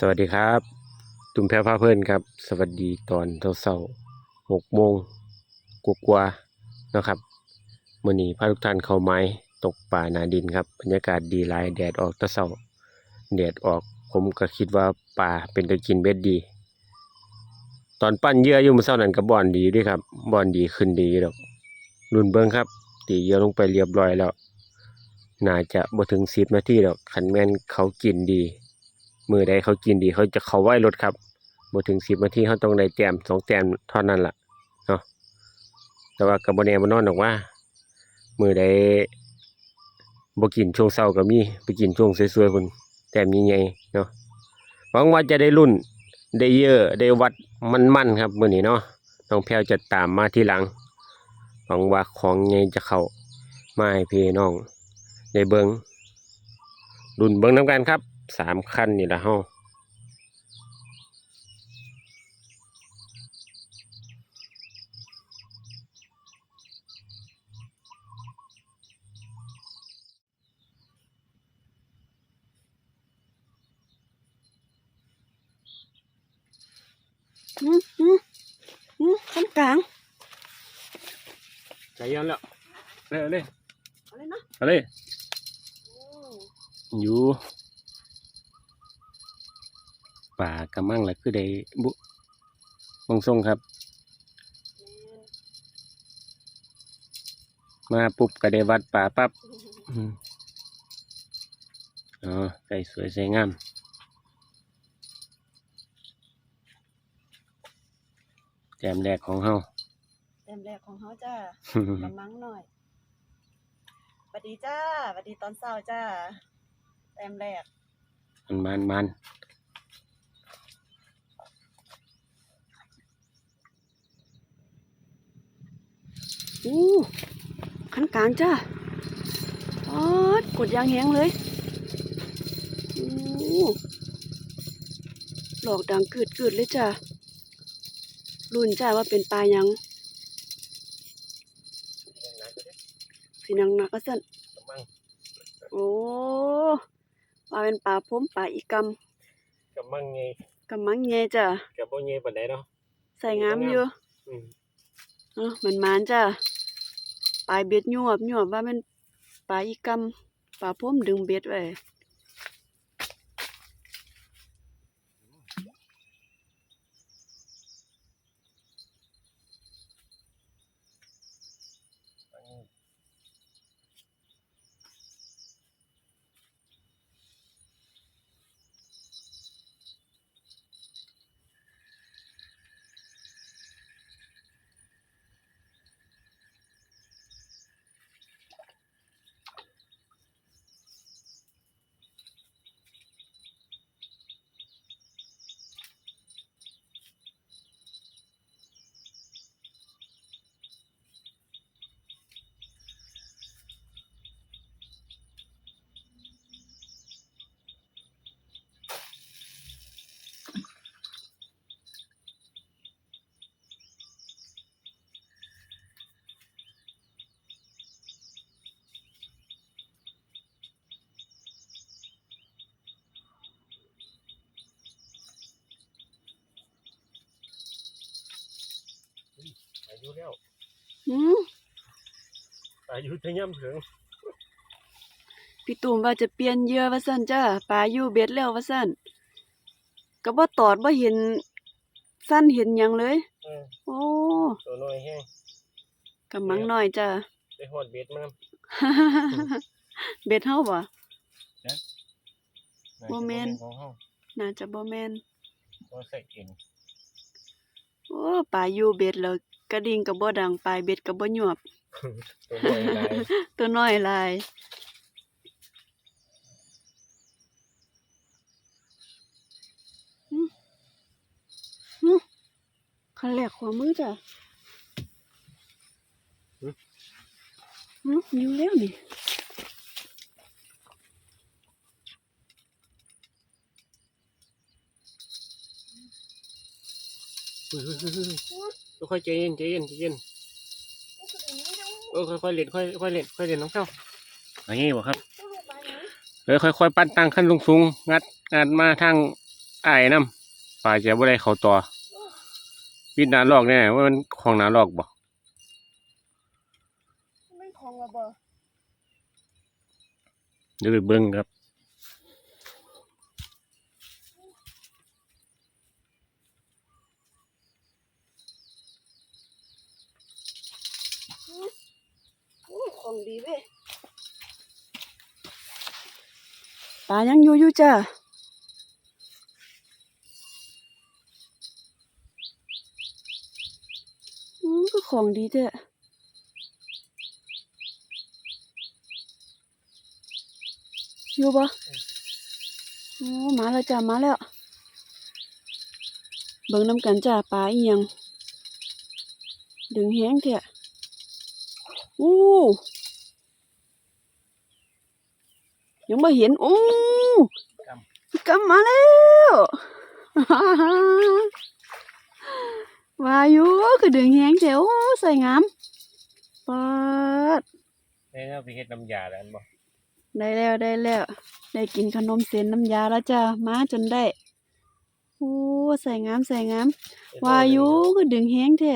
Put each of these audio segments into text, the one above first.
สวัสดีครับ ตุ่มแพรพาเพื่อนครับ สวัสดีตอนเช้าหกโมงกว่านะครับมื่อนี้พาทุกท่านเข้าไม้ตกป่านาดินครับบรรยากาศดีหลายแดดออกแตะเช้าแดดออกผมก็คิดว่าป่าเป็นตะกินเบ็ดดี ตอนปั้นเยื่ออยู่มือเช้านั้นก็บ่อนดีด้วยครับบอนดีขึ้นดีดอกรุ่นเบิ่งครับตีเยื่อลงไปเรียบร้อยแล้ว น่าจะบ่ถึง10นาทีดอกคันแม่นเขากินดี มือใดเขากินดีเขาจะเขาไหวรถครับบ่ถึง10นาทีเขาต้องได้แต้มสองแต้มเท่านั้นล่ะเนาะแต่ว่าก็บ่แน่บ่นอนดอกว่า มือใดบ่กินช่วงเช้าก็มีไปกินช่วงสวยๆพุ่นแต้มใหญ่ๆเนาะหวังว่าจะได้รุ่นได้เยอะได้วัดมันๆครับมือนี้เนาะน้องแพรวจะตามมาทีหลังหวังว่าของใหญ่จะเข้ามาให้พี่น้องได้เบิงรุ่นเบิงนํกันครับ สามคันนี่ละเฮาอืมอืมอืมขั้นกลางใจเยันแล้วเลยเลยเอาเลยเนาะ เอาเลยโอ้อยู่ ป่ากำมังแหละคือได้บุบงทรงครับแม่นมาปุ๊บก็ได้วัดป่าปั๊บอืมอ๋อไก่สวยสวยงามแจมแรกของเฮาเต็มแรกของเขาจ้ากำมังหน่อยสวัสดีจ้าสวัสดีตอนเช้าจ้าเต็มแรกมันมันมัน อู้ขั้นกลางจ้าอ๋อกดยางแหงเลยอู้หลอกดังกืดกืดๆเลยจ้ารุ่นจ้าว่าเป็นปลาหยังสีนังนักก็สั่นกำมังโอ้ว่าเป็นปลาพรมปลาอีกกำมังไงำกำมังแง่จ้ากับโบเงยปานใดเนาะใส่งามอยู่อืมเออเหมือนหมานจ้า ปลายเบ็ดยวบยวบว่ามันปลาอีกำปลาพรมดึงเบ็ดไว้ อายุแล้วอืมปลาอายุทะย่ำถึงพี่ตูมว่าจะเปลี่ยนเหยื่อว่าซั่นจ้าปลาอยู่เบ็ดแล้วว่าซั่นก็บ่ตอดบ่เห็นสั้นเห็นหยังเลย เออโอ้ตัวน้อยแห้งกำมังน้อยจ้า ได้หอดเบ็ดมันเบ็ดเฮาบ่น่าบ่แม่นจะของเฮาน่าจะบ่แม่นบ่ใส่เองโอ้ปลาอยู่เบ็ดแล้วกระดิ่งก็บ่ดังปลายเบ็ดก็บ่หยวบ ตัวน้อยหลายตัวน้อยหลายหึหึคันแรกขวามือจ้ะหึอยู่แล้วนี่เฮ้ยเฮ้ยเฮ้ยเฮ้ยค่อยๆใจเย็นใจเย็นใจเย็นเออค่อยๆเล่นค่อยค่อยเล่นค่อยเล่นน้องเข้าอันนี้บ่ครับเออค่อยๆ ปั้นตั้งขั้นสูงๆงัดงัดมาทางอ้ายน้ำป่าจะบ่ได้เข้าต่อปิดหน้าลอกแน่ว่ามันของหน้าลอกบ่ไม่ของระเบอเดี๋ยวไปเบิ่งครับ โอ้ของดีเว้ย ปลายังอยู่อยู่จ้ะอืมก็ของดีแท้อยู่ปะโอ้มาแล้วจ้ะมาแล้ว เบิ่งน้ำกันจ้ะปลาอีหยังดึงแห้งแท้อู้ ยังไม่เห็นอู้พี่กำมาแล้ววาอยุคือดึงแห้งแท้โอ้ใส่งามปาดได้แล้วไปเฮ็ดน้ำยาแล้วอันบ่ได้แล้วได้แล้ว ได้กินขนมเส้นน้ำยาแล้วจ้ามาจนได้โอ้ใส่งามใส่งามวาอยุคือดึงแห้งแท้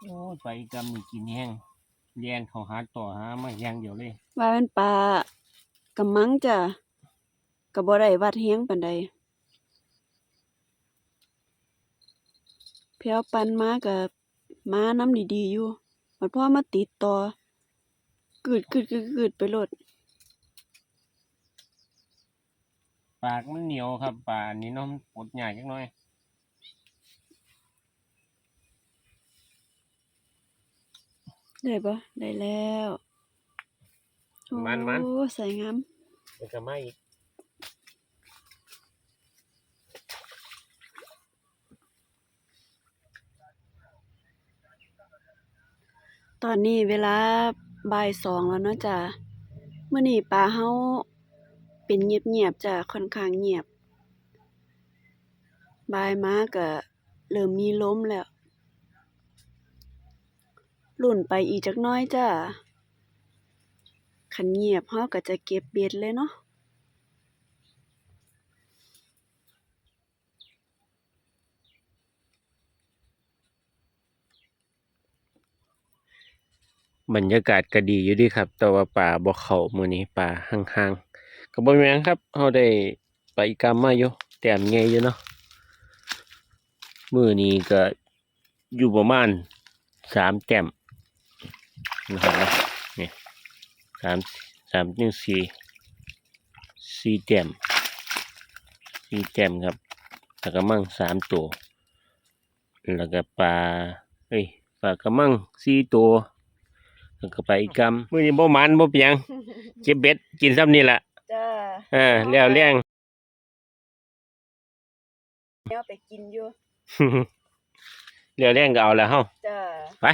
โอ้ยไปกำนี่กินแห้ง เรียนเขาหาต่อหามาอย่างเดียวเลย ว่าเป็นปลากำมังจ้ะก็บ่ได้วัดแห้งปานใดเพียวปันมากับมาน้ำดีๆอยู่มันพ่อมาติดต่อกึดกึดกึดกึดไปโลดปากมันเหนียวครับปลาอันนี้เน้องปวดใหญ่จังน้อย ได้ปะได้แล้วโอ้มันมันใส่งามมันก็ไม่อีกตอนนี้เวลาบ่ายสองแล้วเนาะจ้ะมื้อนี้ปลาเฮาเป็นเงียบๆจ้ะค่อนข้างเงียบบ่ายมาก็เริ่มมีลมแล้ว ลุ่นไปอีกจักน้อยจ้ะคันเงียบเฮาก็จะเก็บเบ็ดเลยเนาะบรรยากาศก็ดีอยู่ดีครับ แต่ว่าป่าบ่เขามื้อนี้ป่าห่างๆก็บ่แม่นครับเฮาได้ไปกรรมมาอยู่แต้มใหญ่อยู่เนาะมื้อนี้ก็อยู่ประมาณสามแต้ม นะครับเนาะนี่สามสามถึงสี่สี่แต้มสี่แต้มครับแล้วก็มั่งสามตัวแล้วก็ปลาเอ้ยปลากระมังสี่ตัวแล้วก็ไปอีกกำมื้อนี้บ่หมันบ่เปียงเจ็บเบ็ดกินซ้ำนี่ล่ะจ้าเออแล้วแรงเดี๋ยวไปกินอยู่แล้วแรงก็เอาแล้วเฮาจ้าไป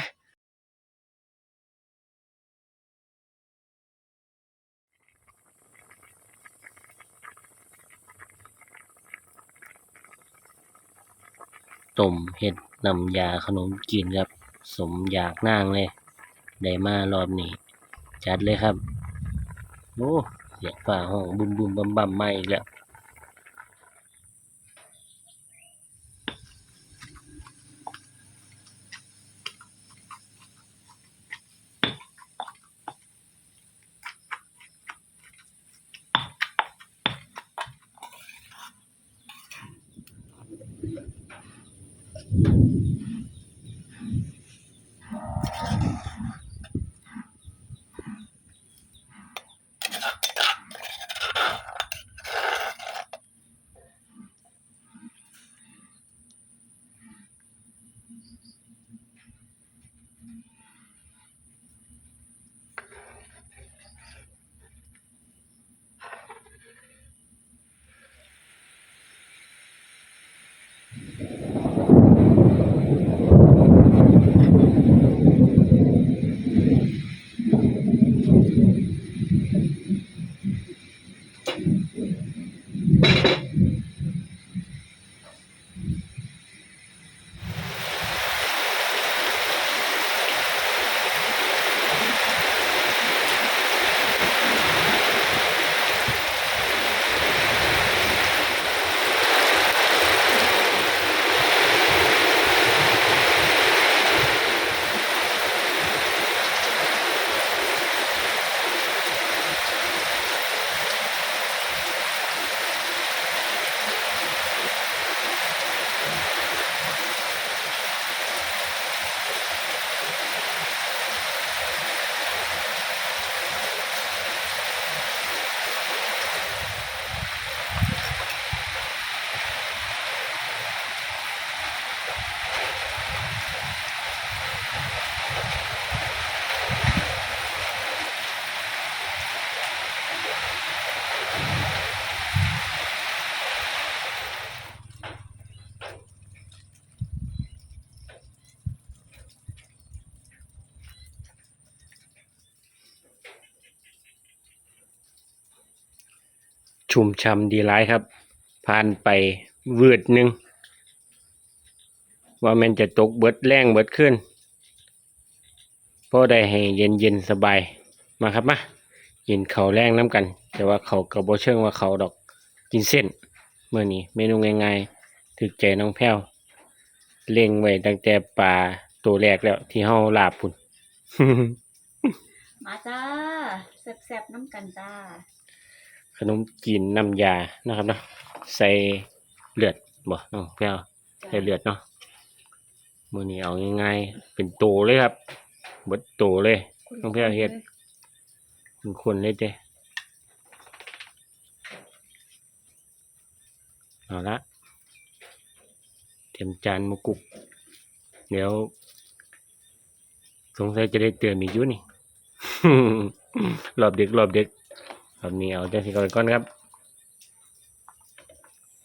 ต้มเห็ดน้ำยาขนมกินครับ สมอยากนั่งเลย ได้มารอบนี้ จัดเลยครับ โอ้เสียงฝ่าห้องบุมบุมบัมบัมมาอีกแล้ว ชุ่มช่ำดีหลายครับ ผ่านไปวืดหนึ่งว่ามันจะตกเบิดแรงเบิดขึ้นพอได้ให้เย็นเย็นสบายมาครับมากินเขาแรงน้ำกัน แต่ว่าเขากระโบเชิงว่าเขาดอกกินเส้นเมื่อนี้เมนูง่ายๆถึกใจน้องแพ้วเล็งไว้ตั้งแต่ปลาตัวแรกแล้ว ที่เฮาลาบพุ่น มาจ้าแซ่บๆน้ำกันจ้า นมจีนน้ำยานะครับเนาะใส่เลือดบ่น้องแพ้วใส่เลือดเนาะมื้อนี้เอาง่ายๆเป็นโตเลยครับเบิดโตเลยน้องแพรเฮ็ดเป็นคนเลยเจ้เอาละเตรียมจานหมุกุก เดี๋ยว สงสัยจะได้เตือนอีกอยู่นี่รอบดึกรอบดึก รอบนี้เอาจังสิก่อนก่อนครับ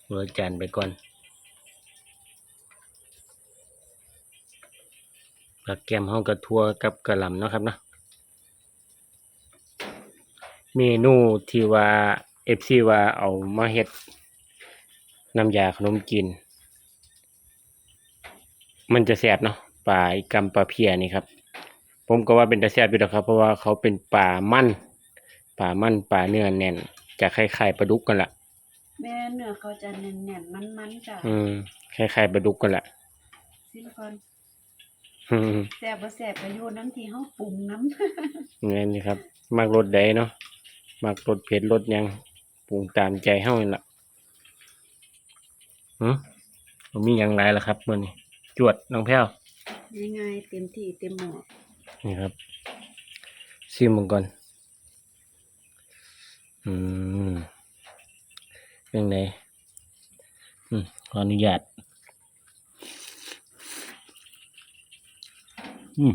เวอจานไปก่อนปลาแกมห้องกระทัวกับกระลำเนาะครับเนาะเมนูที่ว่าเอฟซีว่าเอามาเฮ็ดน้ำยาขนมจีนมันจะแสบเนาะปลาอีกำปลาเพียนี่ครับ ผมก็ว่าเป็นตาแสบอยู่แล้วครับ เพราะว่าเขาเป็นปลามัน ปลามันปลาเนื้อแน่นจะคล้ายๆปลาดุกกันละแม่เนื้อเขาจะแน่นๆมันๆจ้าอืมคล้ายๆปลาดุกกันละซิลิคอนอืมแซ่บบ่แซ่บก็อยู่น้ำที่เฮาปรุงน้ำนี่นี่ครับมากรสใดเนาะมากรสเผ็ดรสหยังปรุงตามใจเฮานี่ล่ะหืมบ่มีหยังหลายล่ะครับมื้อนี้จวดน้องแพ้วง่ายๆเต็มที่เต็มหม้อนี่ครับซิมมันก่อน อืมเป็นไงอืมขออนุญาตอืม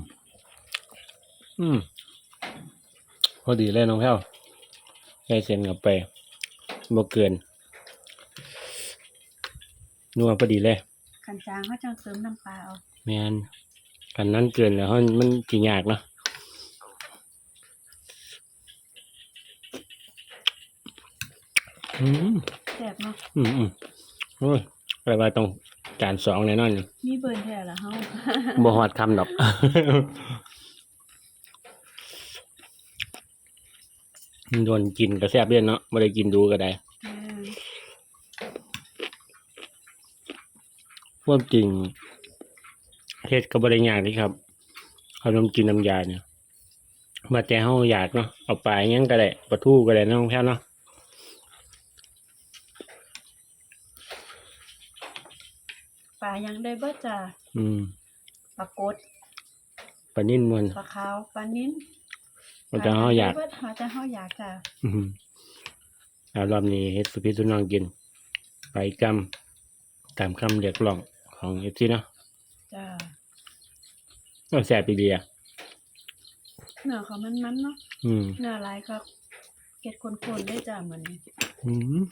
อืม พอดีเลยน้องแพ้วใส่เส้นกับไปบ่เกินนัวพอดีเลยคันจางเขาจังเสริมน้ำปลาเอาแมนกันนั้นเกินแล้วมันมันสิยากเนาะ อืมแซ่บเนาะอืมอืมโอ้ยแปลว่าต้องจานสองแน่นอนมีเบิ่นแท้ละเฮาบ่ฮอดคำดอก โดนกินก็แซ่บเด่นเนาะบ่ได้กินดูก็ได้ แม่นความจริงเฮ็ดก็บ่ได้ยากนี่ครับขนมจีนน้ำยาเนี่ยมาแต่เฮาอยากเนาะเอาปลาอิหยังก็ได้ปลาทูก็ได้เนาะน้องแพ้วเนาะ ปปลายังได้เบิดจ้าอืมปลากดปลานิ่นมันปลาขาวปลานิ้นมันจะเฮาอยากปลงได้เบิดหาจะเฮาอยากจ้าอืมแล้วรอบนี้เฮ็ดสุพิสุน้องกิน ไปกำตามคำเรียกร้องของ FC เนาะจ้าก็แซ่บอีเดียเนื้อเขามันมันๆเนาะอืมเนื้อหลายครับเก็ดคนๆได้จ้าเหมือนนี้อืม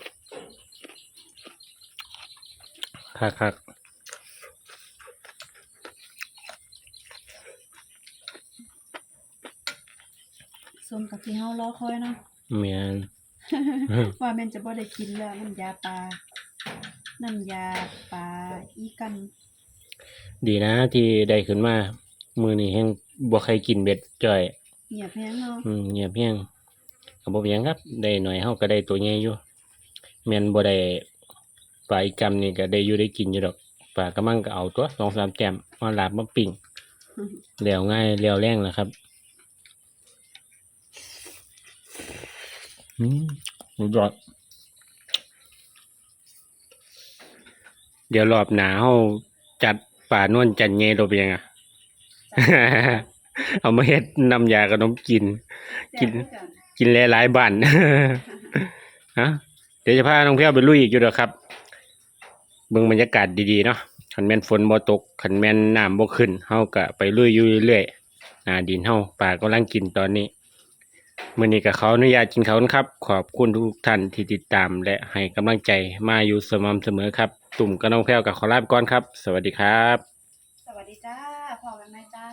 คักคัก สมกับที่เฮารอคอยเนาะๆแม่นว่าแม่นจะบ่ได้กินแล้วน้ำยาปลา น้ำยาปลาอีกันดีนะที่ได้ขึ้นมา มือนี้แห้งบ่ใครกินเบ็ดจ่อย เงียบแฮงเนาะอืมเงียบเพียงก็บ่เป็นหยังครับ ได้หน่อยเฮาก็ได้ตัวใหญ่อยู่แม่นบ่ได้ปลาอีกกำนี่ก็ได้อยู่ได้กินอยู่ดอกปลากระมังก็เอาตัว2-3แต้มมาลาบมาปิ้งแล้วง่ายแล้วแรงแหละครับ อืมสุดยอดเดี๋ยวรอบหนาเฮาจัดป่านวลจันเยโดเป็นยังอะ เอามาเฮ็ดนำยาขนมกิน กินกันกินหลายๆบ้านฮะเดี๋ยวจะพาน้องเพียวไปลุยอีกอยู่เด้อครับเบิ่งบรรยากาศดีๆเนาะคันแม่นฝนบ่ตกคันแม่นน้ำบ่ขึ้นเฮาก็ไปลุยอยู่เรื่อยๆหน้าดินเฮาป่ากำลังกินตอนนี้ มื่อนี้กับเขาอนุญาตกินเขาครับ ขอบคุณทุกท่านที่ติดตาม และให้กำลังใจมาอยู่สม่ำเสมอครับ ตุ่มกระนองแก้วกับขอลาไปก่อนครับ สวัสดีครับ สวัสดีจ้าพอกันไหมจ้า